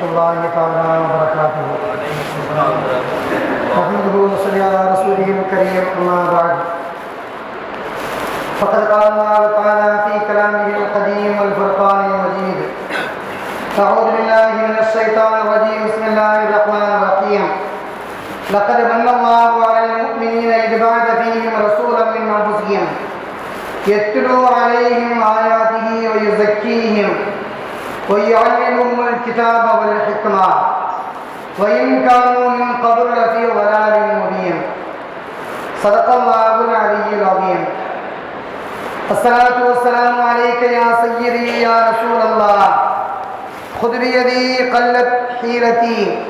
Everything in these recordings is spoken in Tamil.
ورحمة الله تعالى وبركاته. نحمده ونصلي على رسوله الكريم أما بعد. فقد قال الله تعالى في كلامه القديم والفرقان المجيد أعوذ بالله من الشيطان الرجيم بسم الله الرحمن الرحيم. لقد من الله على المؤمنين إذ بعث فيهم رسولا من أنفسهم يتلو عليهم آياته ويزكيهم ويعلمهم الكتاب والحكمة وإن كانوا من قبل لفي ضلال مبين صدق الله العلي العظيم الصلاة والسلام عليك يا سيدي يا رسول الله خذ بيدي قلت حيلتي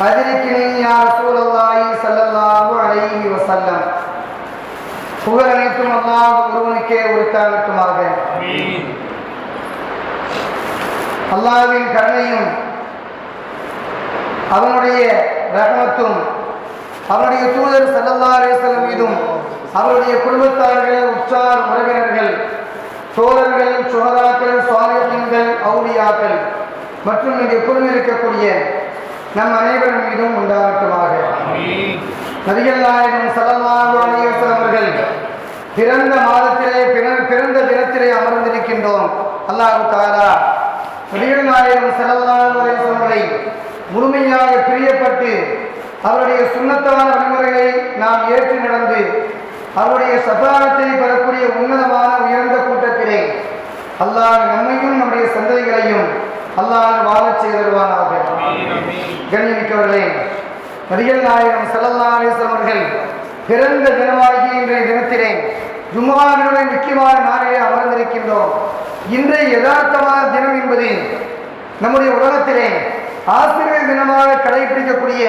أدركني يا رسول الله صلى الله عليه وسلم புகழ் அனைத்தும் அல்லாஹ் ஒருவனுக்கே உரித்தாகட்டுமாக அல்லாஹ்வின் கருணையும் அவனுடைய ரகமத்தும் அவனுடைய தூதர் சல்லல்லா அலிஸ்லம் மீதும் அவருடைய குடும்பத்தார்கள் உற்றார் உறவினர்கள் சோழர்கள் சுகதாக்கள் சுவாமியங்கள் அவுடியாக்கள் மற்றும் இங்கே குழுமி இருக்கக்கூடிய நம் அனைவரும் மீதும் உண்டாகட்டுமாக. நபிகள் நாயகம் சல்லல்லாஹு அலைஹி அவர்கள் பிறந்த மாதத்திலே பிற- பிறந்த தினத்திலே அமர்ந்திருக்கின்றோம். அல்லாஹ் தாரா நபிகள் நாயகம் சொல்வதை முழுமையாக பிரியப்பட்டு அவருடைய சுண்ணத்தான வழிமுறைகளை நாம் ஏற்று நடந்து அவருடைய சபானத்தை பெறக்கூடிய உன்னதமான உயர்ந்த கூட்டத்திலே அல்லாஹ் நம்மையும் நம்முடைய சந்ததிகளையும் அல்லாஹ் வாழச் செய்தருவானாக கண்ணியமிக்கவர்களே நபிகள் நாயகம் ஸல்லல்லாஹு அவர்கள் பிறந்த தினமாகி இன்றைய தினத்திலே ஜும்மாவினுடைய முக்கியமான நாளிலே அமர்ந்திருக்கின்றோம். இன்றைய யதார்த்தமான தினம் என்பது நம்முடைய உலகத்திலே ஆசிரியர் தினமாக கடைபிடிக்கக்கூடிய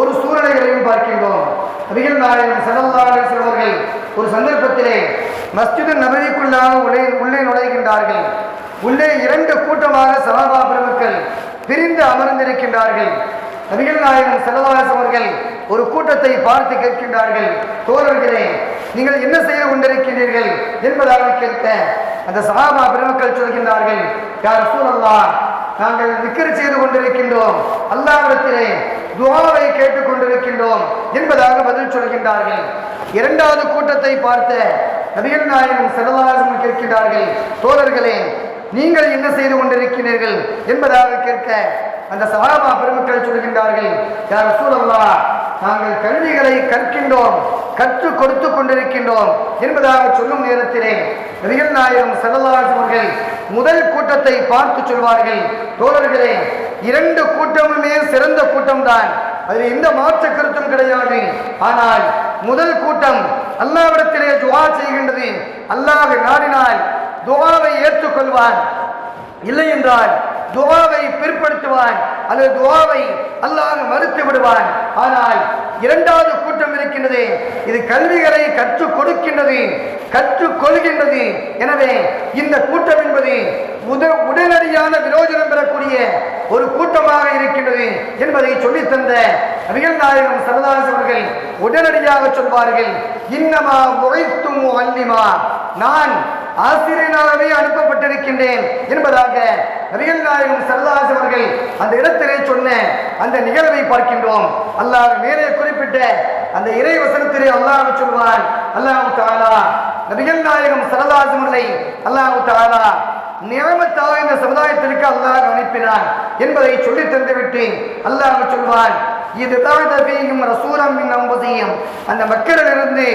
ஒரு சூழ்நிலைகளையும் பார்க்கின்றோம். நபிகள் நாயகம் ஸல்லல்லாஹு அவர்கள் ஒரு சந்தர்ப்பத்திலே மஸ்ஜிது நபதிக்குள்ளாக உள்ளே உள்ளே நுழைகின்றார்கள். உள்ளே இரண்டு கூட்டமாக சஹாபா பிரமுக்கள் பிரிந்து அமர்ந்திருக்கின்றார்கள். நபிகள் நாயகன் செல்லவாசம் அவர்கள் ஒரு கூட்டத்தை பார்த்து கேட்கின்றார்கள் தோழர்களே நீங்கள் என்ன செய்து கொண்டிருக்கிறீர்கள் என்பதாக கேட்க அந்த சகாபா பெருமக்கள் சொல்கின்றார்கள் யார் சூழல்லா நாங்கள் விக்கிரி செய்து கொண்டிருக்கின்றோம். அல்லாவிடத்திலே துவாவை கேட்டுக் கொண்டிருக்கின்றோம் என்பதாக பதில் சொல்கின்றார்கள். இரண்டாவது கூட்டத்தை பார்த்த நபிகள் நாயகம் செல்லவாசம் கேட்கின்றார்கள் தோழர்களே நீங்கள் என்ன செய்து கொண்டிருக்கிறீர்கள்? என்பதாக கேட்க அந்த சகாபா பெருமக்கள் சொல்கின்றார்கள் யார் சூழல்லா நாங்கள் கல்விகளை கற்கின்றோம் கற்றுக் கொடுத்து கொண்டிருக்கின்றோம் என்பதாக சொல்லும் நேரத்திலே நபிகள் நாயகம் செல்லல்லாஸ் அவர்கள் முதல் கூட்டத்தை பார்த்து சொல்வார்கள். தோழர்களே இரண்டு கூட்டமுமே சிறந்த கூட்டம்தான். அதில் எந்த மாற்று கருத்தும் கிடையாது. ஆனால் முதல் கூட்டம் அல்லாவிடத்திலே துவா செய்கின்றது. அல்லாஹ் நாடினால் துவாவை ஏற்றுக்கொள்வான். இல்லை என்றால் துவாவை பிற்படுத்துவான். அல்லது துவாவை அல்லாஹ் மறுத்து விடுவான் ஆனால் இரண்டாவது கூட்டம் இருக்கின்றது. இது கல்விகளை கற்றுக் கொடுக்கின்றது. கற்றுக் கொள்கின்றது. எனவே இந்த கூட்டம் என்பது உத உடனடியான விரோஜனம் பெறக்கூடிய ஒரு கூட்டமாக இருக்கின்றது என்பதை சொல்லித்தந்த தந்த நாயகம் சரதாஸ் அவர்கள் உடனடியாக சொல்வார்கள். இன்னமா உழைத்தும் அல்லிமா நான் ஆசிரியனாகவே அனுப்பப்பட்டிருக்கின்றேன் என்பதாக நபிகள் நாயகம் சரதாஸ் அவர்கள் அந்த இடத்திலே சொன்ன அந்த நிகழ்வை பார்க்கின்றோம். அல்லாஹ் மேலே குறிப்பிட்ட அந்த இறை வசனத்திலே அல்லாஹ் சொல்வான் அல்லாஹு தாலா நபிகள் நாயகம் சரதாஸ் அவர்களை அல்லாஹு தாலா நியமத்தாக இந்த சமுதாயத்திற்கு அல்லாஹ் அனுப்பினான் என்பதை சொல்லி தந்துவிட்டு அல்லாஹ் சொல்வான் இதுதான் தாழ்தபியும் ரசூலம் நம்புதியும் அந்த மக்களிலிருந்து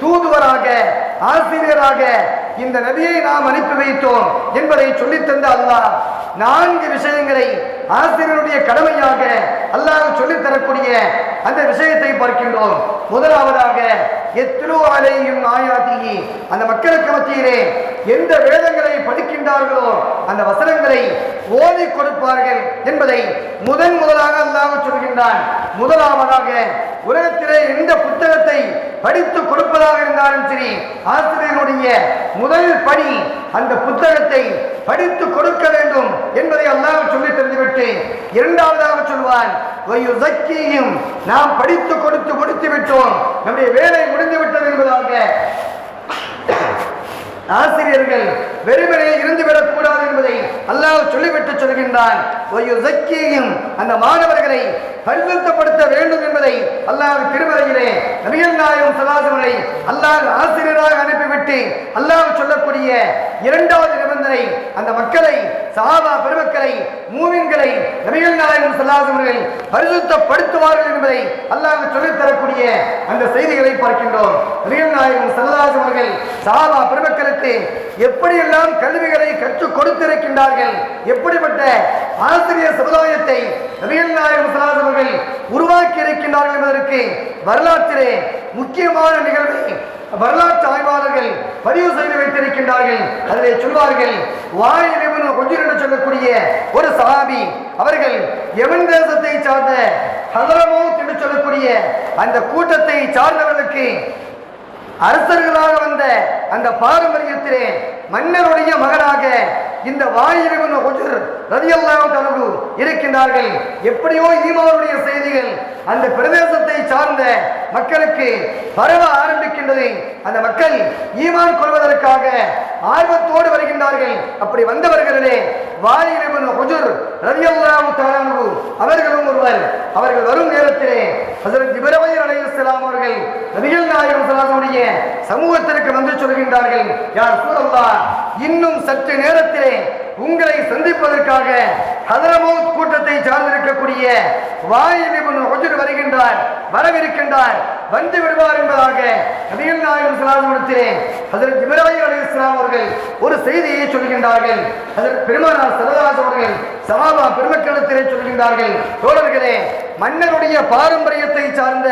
தூதுவராக ஆசிரியராக இந்த நபியை நாம் அனுப்பி வைத்தோம் என்பதை சொல்லித் தந்த அல்லாஹ் நான்கு விஷயங்களை ஆசிரியருடைய கடமையாக அல்லாஹ் சொல்லித் தரக்கூடிய அந்த விஷயத்தை பார்க்கின்றோம். முதலாவதாக எத்தனோ அலையும் ஆயாத்திகி அந்த மக்களுக்கு மத்தியிலே எந்த வேதங்களை படிக்கின்றார்களோ அந்த வசனங்களை ஓதி கொடுப்பார்கள் என்பதை முதன் முதலாக அல்லாஹ் சொல்கின்றான். முதலாவதாக உலகத்திலே எந்த புத்தகத்தை படித்து கொடுப்பதாக இருந்தாலும் சரி ஆசிரியருடைய முதல் பணி அந்த புத்தகத்தை படித்து கொடுக்க வேண்டும் என்பதை அல்லாஹ் சொல்லி தந்துவிட்டு இரண்டாவதாக சொல்வான் நாம் படித்து கொடுத்து முடித்து விட்டோம். நம்முடைய வேலை முடிந்து விட்டது என்பதாக ஆசிரியர்கள் வெறுமனே இருந்துவிடக் கூடாது என்பதை அல்லாஹ் சொல்லிவிட்டு சொல்கின்றான். அந்த மாணவர்களை பரிசுத்தப்படுத்த வேண்டும் என்பதை அல்லாஹ் திருமறையிலே நபிகள் நாயகம் சலாசமனை அல்லாஹ் ஆசிரியராக அனுப்பிவிட்டு அல்லாஹ் சொல்லக்கூடிய இரண்டாவது நிபந்தனை அந்த மக்களை சாபா பெருமக்களை மூவின்களை நபிகள் நாயகம் செல்லாதவர்கள் பரிசுத்தப்படுத்துவார்கள் என்பதை அல்லாஹ் சொல்லித் தரக்கூடிய அந்த செய்திகளை பார்க்கின்றோம். நபிகள் நாயகம் செல்லாதவர்கள் சாபா பெருமக்களுக்கு எப்படியெல்லாம் கல்விகளை கற்றுக் கொடுத்திருக்கின்றார்கள் எப்படிப்பட்ட ஆசிரியர் சமுதாயத்தை நபிகள் நாயகம் செல்லாதவர்கள் உருவாக்கி இருக்கின்றார்கள் என்பதற்கு வரலாற்றிலே முக்கியமான நிகழ்வை வரலாற்று ஆய்வாளர்கள் பதிவு செய்து வைத்திருக்கின்றார்கள். அதிலே சொல்வார்கள் வாயிலிபுன் கொஞ்சம் என்று சொல்லக்கூடிய ஒரு சஹாபி அவர்கள் எவன் தேசத்தை சார்ந்த ஹதரமௌத் என்று சொல்லக்கூடிய அந்த கூட்டத்தை சார்ந்தவர்களுக்கு அரசர்களாக வந்த அந்த பாரம்பரியத்திலே மன்னருடைய மகனாக இந்த வாயிலிபுன் கொஞ்சர் ரதியல்லாஹு தனது இருக்கின்றார்கள். எப்படியோ ஈமானுடைய செய்திகள் அந்த பிரதேசத்தை சார்ந்த மக்களுக்கு பரவ ஆரம்பிக்கின்றது. அந்த மக்கள் ஈமான் கொள்வதற்காக ஆர்வத்தோடு வருகின்றார்கள். அப்படி வந்தவர்களிலே வாயிலிபுன் ஹுஜுர் ரலியல்லாஹு தஆலா அவர்களும் ஒருவர். அவர்கள் வரும் நேரத்திலே ஹஜரத் இப்ராஹிம் அலைஹிஸ்ஸலாம் அவர்கள் நபிகள் நாயகம் ஸல்லல்லாஹு சமூகத்திற்கு வந்து சொல்கின்றார்கள் யார் சூரல்லாஹ் இன்னும் சற்று நேரத்திலே உங்களை சந்திப்பதற்காக ஹதரமௌத் கூட்டத்தை சார்ந்திருக்கக்கூடிய வாயிலிபுன் ஹுஜுர் வருகின்றார் வரவிருக்கின்றார் வந்து விடுவார் என்பதாக நபிகள் நாயகம் சலாசனத்திலே ஹஜரத் இப்ராஹிம் இஸ்லாம் அவர்கள் ஒரு செய்தியை சொல்கின்றார்கள். ஹஜரத் பெருமானார் சரதாஸ் அவர்கள் சமாபா பெருமக்களிடத்திலே சொல்கின்றார்கள் தோழர்களே மன்னருடைய பாரம்பரியத்தை சார்ந்த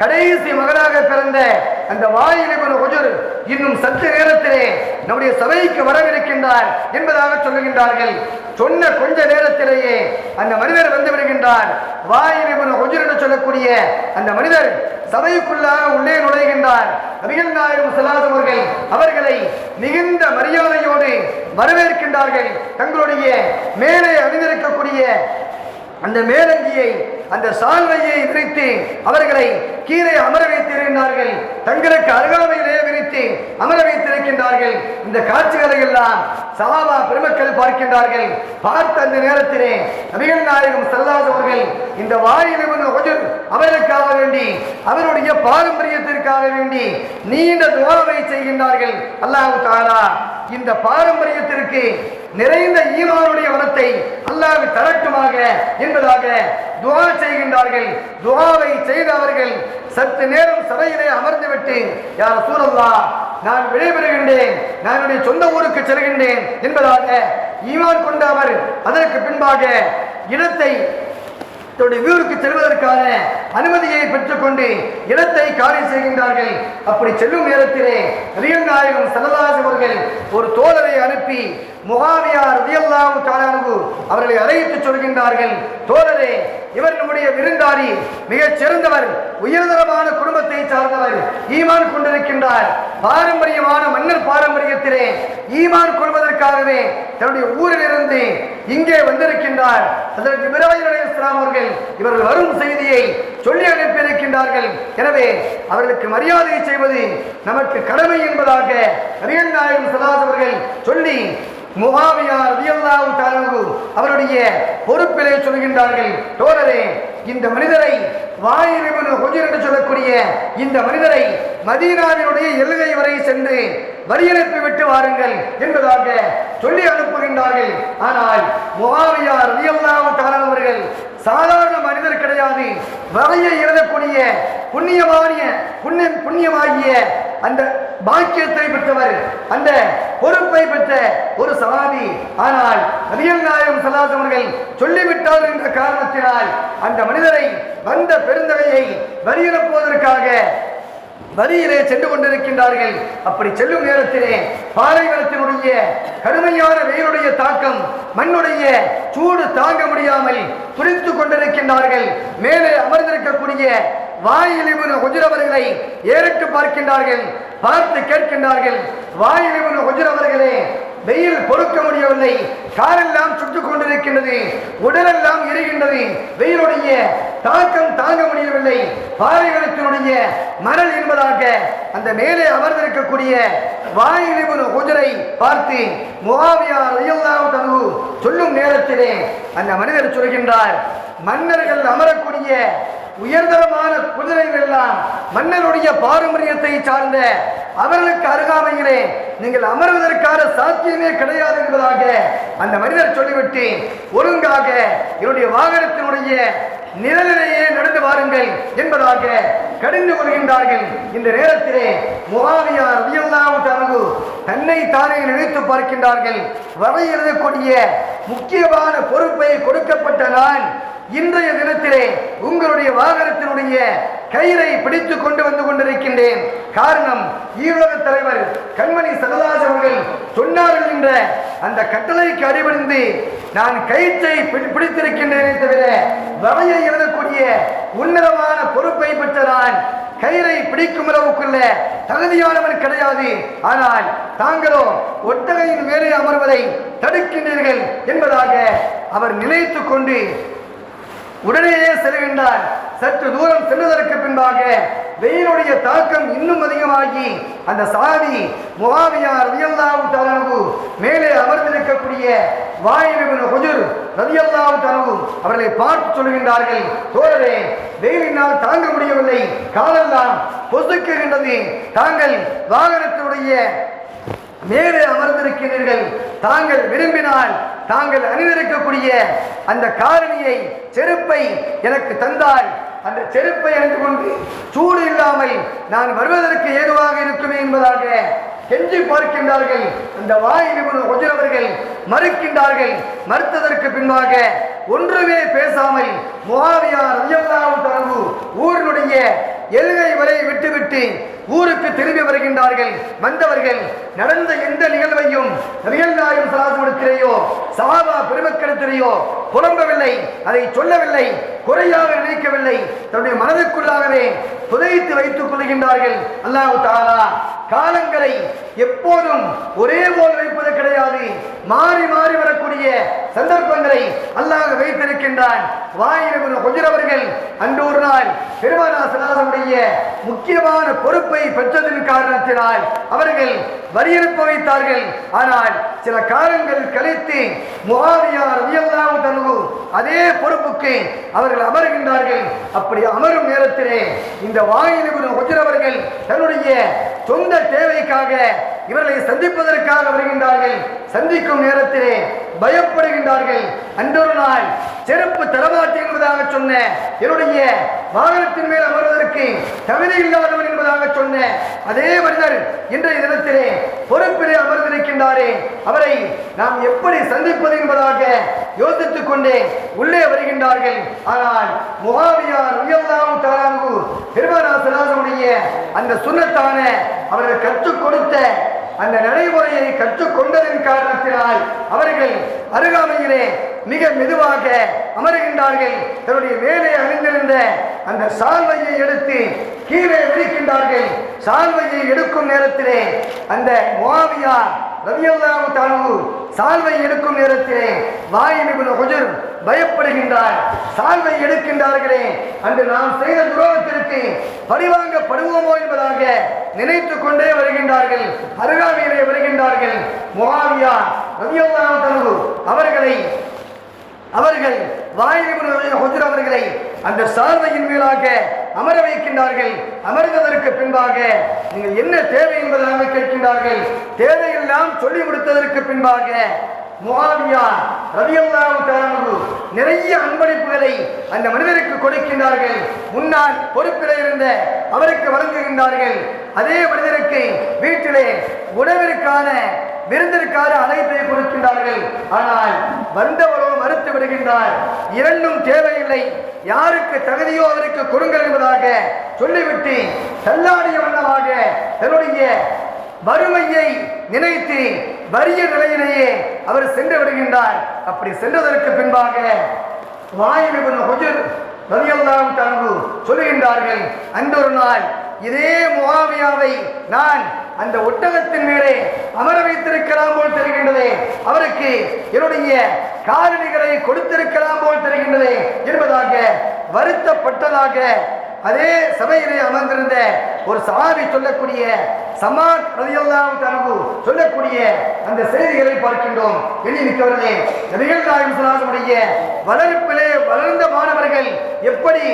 கடைசி மகனாக பிறந்த அந்த வாயிலிபுன் ஹுஜுர் இன்னும் சற்று நேரத்திலே நம்முடைய சபைக்கு வரவிருக்கின்றார் என்பதாக சொல்லுகின்றார்கள். சொன்ன கொஞ்ச நேரத்திலேயே அந்த மனிதர் வந்து விடுகின்றார். வாயிலிபுன் ஹுஜுர் என்று சொல்லக்கூடிய அந்த மனிதர் சபைக்குள்ளாக உள்ளே நுழைகின்றார். நபிகள் நாயகம் செல்லாதவர்கள் அவர்களை மிகுந்த மரியாதையோடு வரவேற்கின்றார்கள். தங்களுடைய மேலே அணிந்திருக்கக்கூடிய அந்த மேலங்கியை அந்த சால்வையை விரித்து அவர்களை கீழே அமர வைத்திருக்கின்றார்கள். தங்களுக்கு அருகாமையிலே விரித்து அமர வைத்திருக்கின்றார்கள். இந்த காட்சிகளை எல்லாம் சவாபா பெருமக்கள் பார்க்கின்றார்கள். பார்த்த அந்த நேரத்திலே நபிகள் நாயகம் செல்லாதவர்கள் இந்த வாயிலிருந்து கொஞ்சம் அவருக்காக வேண்டி அவருடைய பாரம்பரியத்திற்காக வேண்டி நீண்ட துவாவை செய்கின்றார்கள். அல்லாஹ் தாலா இந்த பாரம்பரியத்திற்கு நிறைந்த ஈமானுடைய வனத்தை அல்லாஹ் தரட்டுமாக என்பதாக துவா செய்கின்றார்கள். துவாவை செய்த அவர்கள் சற்று நேரம் சபையிலே அமர்ந்துவிட்டு யார் சூழல்லா நான் விடைபெறுகின்றேன் நான் என்னுடைய சொந்த ஊருக்கு செல்கின்றேன் என்பதாக ஈமான் கொண்ட அவர் அதற்கு பின்பாக இடத்தை தன்னுடைய வீருக்கு செல்வதற்கான அனுமதியை பெற்றுக்கொண்டு இடத்தை காலி செய்கின்றார்கள். அப்படி செல்லும் நேரத்திலே ரியல் நாயகம் சரதாஸ் அவர்கள் ஒரு தோழரை அனுப்பி முகாமியார் ரியல்லாவு தாலானு அவர்களை அழைத்து சொல்கின்றார்கள். தோழரே இவர் நம்முடைய விருந்தாளி மிகச் சிறந்தவர் உயர்தரமான குடும்பத்தை ஈமான் கொண்டிருக்கின்றார். பாரம்பரியமான மன்னர் பாரம்பரியத்திலே ஈமான் கொள்வதற்காகவே தன்னுடைய ஊரிலிருந்து இங்கே வந்திருக்கின்றார். அதற்கு இப்ராஹிம் அலைஹிஸ்ஸலாம் அவர்கள் இவர்கள் வரும் செய்தியை சொல்லி அனுப்பியிருக்கின்றார்கள். எனவே அவர்களுக்கு மரியாதை செய்வது நமக்கு கடமை என்பதாக நபிகள் நாயகம் சலாஸ் அவர்கள் சொல்லி முகாமியார் ரலியல்லாஹு தஆலா அவருடைய பொறுப்பிலே சொல்கின்றார்கள். தோழரே இந்த மனிதரை வாயிலிபுன் ஹுஜர் என்று சொல்லக்கூடிய இந்த மனிதரை மதீனாவினுடைய எல்லை வரை சென்று வரி விட்டு வாருங்கள் என்பதாக சொல்லி அனுப்புகின்றார்கள். ஆனால் முகாமியா ரலியல்லாஹு தஆலா அவர்கள் சாதாரண மனிதர் கிடையாது. வரையை எழுதக்கூடிய புண்ணியமானிய புண்ணிய புண்ணியமாகிய அந்த பாக்கியத்தை பெற்றவர். அந்த பொறுப்பை பெற்ற ஒரு சவாதி ஆனால் நபிகள் நாயகம் சல்லாஸ் அவர்கள் சொல்லிவிட்டார் என்ற காரணத்தினால் அந்த மனிதரை வந்த பெருந்தகையை வலியுறுப்புவதற்காக வரியிலே சென்று கொண்டிருக்கின்றார்கள். அப்படி செல்லும் நேரத்திலே பாலைவனத்தினுடைய கடுமையான வெயிலுடைய தாக்கம் மண்ணுடைய சூடு தாங்க முடியாமல் துடித்து கொண்டிருக்கின்றார்கள். மேலே அமர்ந்திருக்கக்கூடிய வாயிலிபுன் ஹுஜரவர்களை ஏறிட்டு பார்க்கின்றார்கள் பார்த்து கேட்கின்றார்கள் வாயிலிபுன் ஹுஜரவர்களே வெயில் பொறுக்க முடியவில்லை காரெல்லாம் சுட்டுக் கொண்டிருக்கின்றது உடலெல்லாம் எரிகின்றது வெயிலுடைய தாக்கம் தாங்க முடியவில்லை பாறைகளத்தினுடைய மணல் என்பதாக அந்த மேலே அமர்ந்திருக்கக்கூடிய வாயிலிபுன் குதிரை பார்த்து முகாவியார் தனு சொல்லும் நேரத்திலே அந்த மனிதர் சொல்கின்றார் மன்னர்கள் அமரக்கூடிய உயர்தரமான குதிரைகள் எல்லாம் மன்னருடைய பாரம்பரியத்தை சார்ந்த அவர்களுக்கு அருகாமையிலே நீங்கள் அமர்வதற்கான சாத்தியமே கிடையாது என்பதாக அந்த மனிதர் சொல்லிவிட்டு ஒழுங்காக என்னுடைய வாகனத்தினுடைய நிழலிலேயே நடந்து வாருங்கள் என்பதாக கடிந்து கொள்கின்றார்கள். இந்த நேரத்திலே முகாவியா ரலியல்லாஹு தஆலா தன்னை தானே நினைத்து பார்க்கின்றார்கள். வரை எழுதக்கூடிய முக்கியமான பொறுப்பை கொடுக்கப்பட்ட நான் இன்றைய தினத்திலே உங்களுடைய வாகனத்தினுடைய கயிறை பிடித்து கொண்டு வந்து கொண்டிருக்கின்றேன். காரணம் ஈழக தலைவர் கண்மணி சரதாஜ் அவர்கள் சொன்னார்கள் என்ற அந்த கட்டளைக்கு அடிபணிந்து நான் கயிற்றை பிடி- பிடித்திருக்கின்றேனே தவிர வரையை எழுதக்கூடிய உன்னதமான பொறுப்பை பெற்ற நான் கயிறை பிடிக்கும் அளவுக்குள்ள தகுதியானவன் கிடையாது. ஆனால் தாங்களோ ஒட்டகையின் மேலே அமர்வதை தடுக்கின்றீர்கள் என்பதாக அவர் நினைத்து கொண்டு உடனேயே செல்கின்றார். சற்று தூரம் சென்றதற்கு பின்பாக வெயிலுடைய தாக்கம் இன்னும் அதிகமாகி அந்த சாதி முகாவியா ரதியல்லாவு தனவு மேலே அமர்ந்திருக்கக்கூடிய வாயிலிபின் ஹுஜுர் ரதியல்லாவு தனவு அவர்களை பார்த்து சொல்கின்றார்கள் தோழரே வெயிலினால் தாங்க முடியவில்லை. காலெல்லாம் பொசுக்குகின்றது. தாங்கள் வாகனத்தினுடைய மேலே அமர்ந்திருக்கிறீர்கள். தாங்கள் விரும்பினால் தாங்கள் அணிந்திருக்கக்கூடிய அந்த காரணியை செருப்பை எனக்கு தந்தால் அந்த செருப்பை அணிந்து கொண்டு சூடு இல்லாமல் நான் வருவதற்கு ஏதுவாக இருக்குமே என்பதாக கெஞ்சி பார்க்கின்றார்கள். அந்த வாயில் ஒஜரவர்கள் மறுக்கின்றார்கள். மறுத்ததற்கு பின்பாக ஒன்றுமே பேசாமல் முகாவியார் ரஜல்லாவு தரவு ஊரினுடைய எல்லை வரை விட்டுவிட்டு ஊருக்கு திரும்பி வருகின்றார்கள். வந்தவர்கள் நடந்த எந்த நிகழ்வையும் நபிகள் சலாசமிடத்திலேயோ சஹாபா பெருமக்களிடத்திலேயோ? புலம்பவில்லை. அதை சொல்லவில்லை. குறையாக நினைக்கவில்லை. தன்னுடைய மனதுக்குள்ளாகவே புதைத்து வைத்துக் கொள்கின்றார்கள். அல்லாஹ் தாலா காலங்களை எப்போதும் ஒரே போல் வைப்பது கிடையாது. மாறி மாறி வரக்கூடிய சந்தர்ப்பங்களை அல்லாஹ் வைத்திருக்கின்றான். வாயிலிபுன் கொஞ்சவர்கள் அன்று ஒரு நாள் பெருமானா முக்கியமான பொறுப்பை பெற்றதன் காரணத்தினால் அவர்கள் வரியெடுப்ப வைத்தார்கள். ஆனால் சில காலங்கள் கழித்து முகாவியார் ரலியல்லாஹு தன்ஹு அதே பொறுப்புக்கு அவர்கள் அமர்கின்றார்கள். அப்படி அமரும் நேரத்திலே இந்த வாயிலிபுன் கொஞ்சவர்கள் தன்னுடைய சொந்த தேவைக்காக இவர்களை சந்திப்பதற்காக வருகின்றார்கள். சந்திக்கும் நேரத்திலே பயப்படுகின்றார்கள். அன்றொரு நாள் செருப்பு தரமாட்டேன் என்பதாக சொன்ன என்னுடைய வாகனத்தின் மேல் அமர்வதற்கு தகுதி இல்லாதவன் என்பதாக சொன்ன அதே மனிதர் இன்றைய தினத்திலே பொறுப்பிலே அமர்ந்திருக்கின்றாரே. அவரை நாம் எப்படி சந்திப்பது என்பதாக யோசித்துக் கொண்டே உள்ளே வருகின்றார்கள். ஆனால் முகாவியார் உயர்ந்தாவும் தாராங்கு பெருமானாசனாசனுடைய அந்த சுண்ணத்தான அவர்கள் கற்றுக் கொடுத்த அந்த நடைமுறையை கற்றுக்கொண்டதன் காரணத்தினால் அவர்கள் அருகாமையிலே மிக மெதுவாக அமருகின்றார்கள். தன்னுடைய மேலே அணிந்திருந்த அந்த சால்வையை எடுத்து கீழே விரிக்கின்றார்கள். சால்வையை எடுக்கும் நேரத்திலே அந்த முவாவியா ரவியல்லாஹு தானு சால்வை எடுக்கும் நேரத்திலே வாயிலிபுன் ஹுஜர் பயப்படுகின்றார். சால்வை எடுக்கின்றார்களே அன்று நாம் செய்த துரோகத்திற்கு பழிவாங்கப்படுவோமோ என்பதாக நினைத்துக் கொண்டே வருகின்றார்கள் அருகாமையிலே வருகின்றார்கள். முகாவியா ரவியல்லாஹு தனது அவர்களை அவர்கள் வாயிலிபுர அவர்களை அந்த சார்வையின் மேலாக அமர வைக்கின்றார்கள். அமர்ந்ததற்கு பின்பாக நீங்கள் என்ன தேவை என்பதாக கேட்கின்றார்கள். தேவையெல்லாம் சொல்லி கொடுத்ததற்கு பின்பாக முகாவியா ரலியல்லாஹு தஆலா நிறைய அன்பளிப்புகளை அந்த மனிதருக்கு கொடுக்கின்றார்கள். முன்னால் பொறுப்பில் இருந்த அவருக்கு வழங்குகின்றார்கள். அதே மனிதருக்கு வீட்டிலே உணவிற்கான விருந்திற்கான அழைப்பை கொடுக்கின்றார்கள். ஆனால் வந்தவரோ மறுத்து விடுகின்றார். இரண்டும் தேவையில்லை. யாருக்கு தகுதியோ அவருக்கு கொடுங்கள் என்பதாக சொல்லிவிட்டு தள்ளாடிய வண்ணமாக தன்னுடைய வறுமையை நினைத்து வறிய நிலையிலேயே அவர் சென்று விடுகின்றார். அப்படி சென்றதற்கு பின்பாக வாயிலிபுன் ஹுஜர் ரலியல்லாஹு தஆலா சொல்லுகின்றார்கள் அன்றொரு நாள் இதே முகாமியாவை நான் அந்த ஒட்டகத்தின் மேலே அமர வைத்திருக்கலாம் போல் தெரிகின்றதே. அவருக்கு என்னுடைய காரணிகளை கொடுத்திருக்கலாம் போல் தெரிகின்றதே என்பதாக வருத்தப்பட்டதாக அதே சபையிலே அமர்ந்திருந்த ஒரு சஹாபி சொல்லக்கூடிய சமாத் ரலியல்லாஹு சொல்லக்கூடிய அந்த செய்திகளை பார்க்கின்றோம். எண்ணி நிற்கவர்களே நபிகள் நாயகம் வளர்ப்பிலே வளர்ந்த மாணவர்கள் எப்படி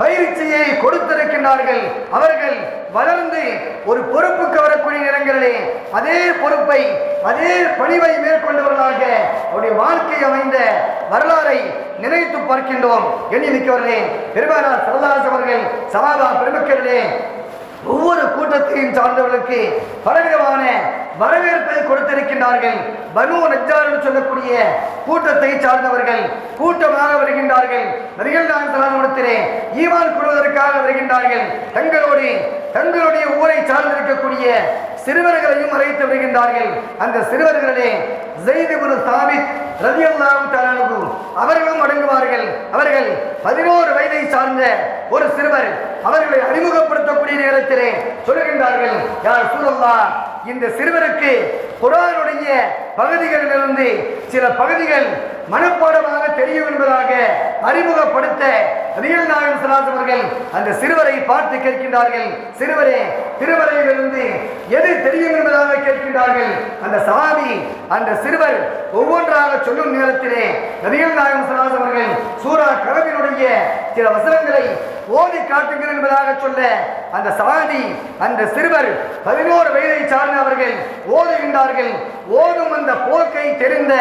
பயிற்சியை கொடுத்திருக்கின்றார்கள்? அவர்கள் வளர்ந்து ஒரு பொறுப்புக்கு வரக்கூடிய நேரங்களிலே அதே பொறுப்பை அதே பணிவை மேற்கொண்டவர்களாக அவருடைய வாழ்க்கை அமைந்த வரலாறை நினைத்து பார்க்கின்றோம். எண்ணி நிற்கவர்களே பெருமானார் சரதாஸ் அவர்கள் சவாதா பெருமக்களே ஒவ்வொரு கூட்டத்தையும் சார்ந்தவர்களுக்கு பலவிதமான வரவேற்பை கொடுத்திருக்கின்றார்கள். பனு நஜார் என்று சொல்லக்கூடிய கூட்டத்தை சார்ந்தவர்கள் கூட்டமாக வருகின்றார்கள். நரிகள் நான் சலாதத்திலே ஈவான் கொள்வதற்காக வருகின்றார்கள். தங்களோடு தங்களுடைய ஊரை சார்ந்திருக்கக்கூடிய சிறுவர்களையும் அழைத்து வருகின்றார்கள். அந்த சிறுவர்களே ஜெய்திபுரு சாபித் ரதியல்லாம் தஆலாஹு அவர்களும் அடங்குவார்கள். அவர்கள் பதினோரு வயதை சார்ந்த ஒரு சிறுவர் அவர்களை அறிமுகப்படுத்தக்கூடிய நேரத்திலே சொல்லுகின்றார்கள் யார் சூழல்லா இந்த சிறுவருக்கு குரானுடைய பகுதிகளிலிருந்து சில பகுதிகள் மனப்பாடமாக தெரியும் என்பதாக அறிமுகப்படுத்த ரியல் நாயம் சலாஸ் அவர்கள் அந்த சிறுவரை பார்த்து கேட்கின்றார்கள். சிறுவரே திருமறையிலிருந்து எது தெரியும் என்பதாக கேட்கின்றார்கள். அந்த சாமி அந்த சிறுவர் ஒவ்வொன்றாக சொல்லும் நேரத்திலே நபிகள் நாயகம் சலாஸ் அவர்கள் சூரா கரவினுடைய சில வசனங்களை ஓதி காட்டுங்கள் என்பதாக சொல்ல அந்த சஹாபி அந்த சிறுவர் பதினோரு வயதை சார்ந்த அவர்கள் ஓதுகின்றார்கள். ஓதும் அந்த போக்கை தெரிந்த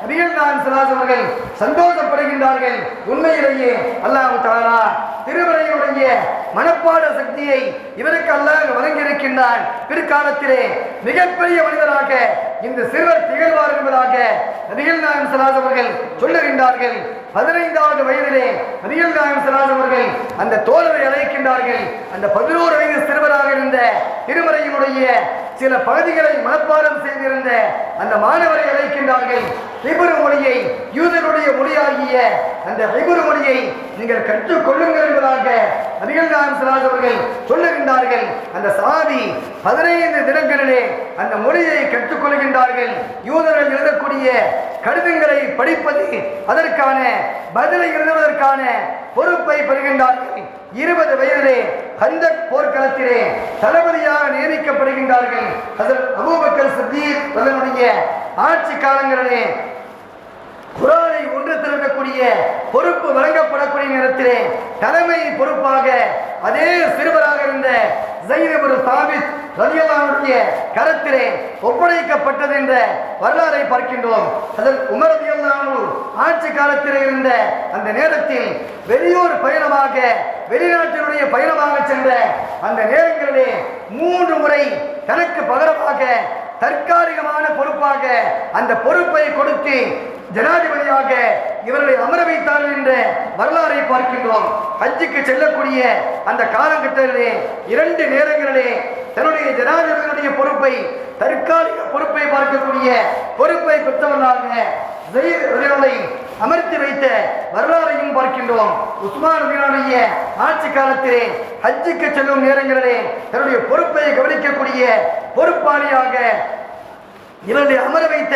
நபிகள் நாயம் சலாஸ் அவர்கள் சந்தோஷப்படுகின்றார்கள். உண்மையிலேயே அல்லாஹ் தாலா திருமறையுடைய மனப்பாட சக்தியை இவருக்கு அல்லாஹ் வழங்கியிருக்கின்றான். பிற்காலத்திலே மிகப்பெரிய மனிதராக இந்த சிறுவர் திகழ்வார் என்பதாக நபிகள் நாயம் சலாஸ் அவர்கள் சொல்லுகின்றார்கள். பதினைந்தாவது வயதிலே நபிகள் நாயம் சலாஸ் அவர்கள் அந்த தோழரை அழைக்கின்றார்கள். அந்த பதினோரு வயது சிறுவராக இருந்த திருமறையினுடைய சில பகுதிகளை மனப்பாடம் செய்திருந்த அந்த மாணவரை அழைக்கின்றார்கள். ஹிபுரு மொழியை யூதருடைய மொழியாகிய அந்த ஹிபுரு மொழியை நீங்கள் கற்றுக்கொள்ளுங்கள் என்பதாக நபிகள் நாயம் அவர்கள் சொல்லுகின்றார்கள். அந்த சாதி பதினைந்து தினங்களிலே அந்த மொழியை கற்றுக்கொள்கின்றார்கள் யூதர்கள் எழுதக்கூடிய கடிதங்களை படிப்பது அதற்கான பதிலை எழுதுவதற்கான பொறுப்பை பெறுகின்றார்கள். இருபது வயதிலே அந்த போர்க்களத்திலே தளபதியாக நியமிக்கப்படுகின்றார்கள். அதன் அபூபக்கர் சித்தீக் அதனுடைய ஆட்சி காலங்களிலே குரானை ஒன்று திரட்டக்கூடிய பொறுப்பு வழங்கப்படக்கூடிய நேரத்திலே தலைமை பொறுப்பாக அதே சிறுவராக இருந்த ஜெயினபுரு சாபித் ரலியல்லாஹுடைய கரத்திலே ஒப்படைக்கப்பட்டது என்ற வரலாறை பார்க்கின்றோம். அதில் உமர் ஆட்சி காலத்திலே இருந்த அந்த நேரத்தில் வெளியூர் பயணமாக வெளிநாட்டினுடைய பயணமாக சென்ற அந்த நேரங்களிலே மூன்று முறை தனக்கு பகரமாக தற்காலிகமான பொறுப்பாக அந்த பொறுப்பை கொடுத்து ஜனாதிபதியாக இவர்களை அமர வைத்தார்கள் என்ற வரலாறை பார்க்கின்றோம். ஹஜ்ஜுக்கு செல்லக்கூடிய அந்த காலகட்டத்திலே இரண்டு நேரங்களிலே தன்னுடைய ஜனாதிபதியுடைய பொறுப்பை தற்காலிக பொறுப்பை பார்க்கக்கூடிய பொறுப்பை பெற்றவர்களாக அமர்த்தி வைத்த வரலாறையும் பார்க்கின்றோம். உஸ்மான் ஆட்சி காலத்திலே ஹஜ்ஜுக்கு செல்லும் நேரங்களிலே தன்னுடைய பொறுப்பை கவனிக்கக்கூடிய பொறுப்பாளியாக இரண்டு அமர வைத்த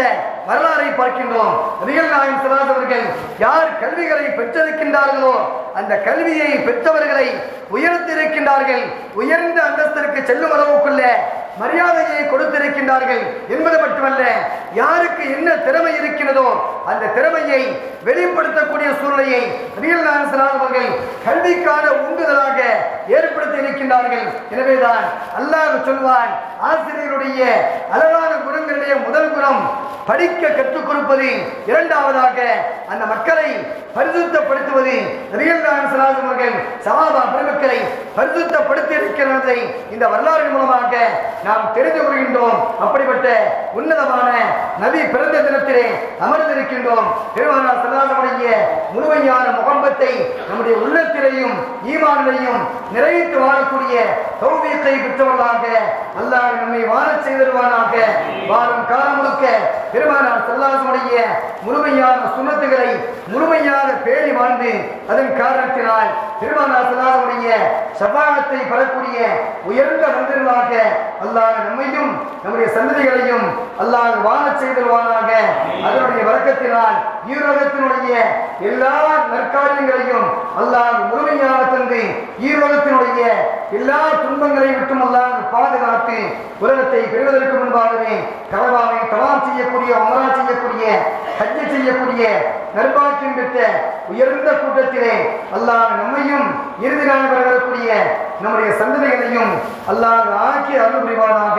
வரலாறை பார்க்கின்றோம். நபிகள் நாயகம் ஸல்லல்லாஹு யார் கல்விகளை பெற்றிருக்கின்றார்களோ அந்த கல்வியை பெற்றவர்களை உயர்த்திருக்கின்றார்கள் உயர்ந்த அந்தஸ்திற்கு செல்லும் அளவுக்குள்ள மரியாதையை கொடுத்திருக்கின்றார்கள் என்பது மட்டுமல்ல யாருக்கு என்ன திறமை இருக்கிறதோ அந்த திறமையை வெளிப்படுத்தக்கூடிய சூழ்நிலையை ரியல் நாயகம் அவர்கள் கல்விக்கான உந்துதலாக ஏற்படுத்தி இருக்கின்றார்கள் எனவேதான் அல்லாஹ் சொல்வான் ஆசிரியருடைய அழகான குணங்களுடைய முதல் குணம் படிக்க கற்றுக் கொடுப்பது. இரண்டாவதாக அந்த மக்களை பரிசுத்தப்படுத்துவது. அவர்கள் சஹாபா பெருமக்களை பரிசுத்தப்படுத்தி இருக்கிறதை இந்த வரலாறு மூலமாக நாம் தெரிந்து கொள்கின்றோம். அப்படிப்பட்ட உன்னதமான நபி பிறந்த தினத்திலே அமர்ந்திருக்கின்றோம். பெருமானார் சல்லாசமுடைய முழுமையான முகம்பத்தை நம்முடைய ஈமானிலையும் நிறைத்து வாழக்கூடிய தௌவியத்தை பெற்றவர்களாக அல்லாஹ் நம்மை வாழச் செய்திருவானாக வாரம் காலம் முழுக்க பெருமானார் சல்லாசமுடைய முழுமையான சுண்ணத்துகளை முழுமையாக பேணி வாழ்ந்து அதன் காரணத்தினால் திருமணாசனாவுடைய சபாகத்தை பெறக்கூடிய உயர்ந்த மந்திரமாக அல்லாஹ் நம்மையும் நம்முடைய சந்ததிகளையும் அல்லாஹ் வாழச் செய்தல்வானாக. அதனுடைய வழக்கத்தினால் ஈரோகத்தினுடைய எல்லா நற்காரியங்களையும் அல்லாஹ் முழுமையாக தந்து ஈரோகத்தினுடைய எல்லா துன்பங்களை விட்டும் அல்லாஹ் பாதுகாத்து உலகத்தை பெறுவதற்கு முன்பாகவே கரவாவை தவாம் செய்யக்கூடிய அமரா செய்யக்கூடிய ஹஜ்ஜ செய்யக்கூடிய நற்பாக்கியம் பெற்ற உயர்ந்த கூட்டத்திலே அல்லாஹ் நம்மையும் இறுதி நாள் வரக்கூடிய நம்முடைய சந்ததிகளையும் அல்லாஹ் ஆக்கி அருள் புரிவானாக.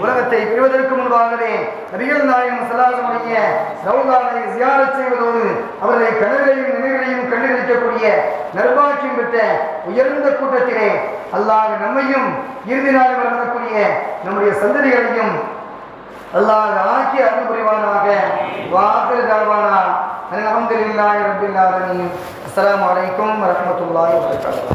உலகத்தை பெறுவதற்கு முன்பாகவே ரியல் நாயகம் செல்லாதமுடைய ரவுதானை சியாரச் செய்வதோடு அவர்களை கனவுகளையும் நினைவுகளையும் கண்டுகளிக்கக்கூடிய நர்பாக்கியம் பெற்ற உயர்ந்த கூட்டத்திலே அல்லாஹ் நம்மையும் இறுதி நாள் வரக்கூடிய நம்முடைய சந்ததிகளையும் அல்லாஹ் ஆக்கி அருள் புரிவானாக. வாக்கு தாழ்வானா அலமதுல்லாஹி ரபில் ஆலமீன். அஸ்ஸலாமு அலைக்கும் வரஹ்மத்துல்லாஹி வபரகாத்துஹு.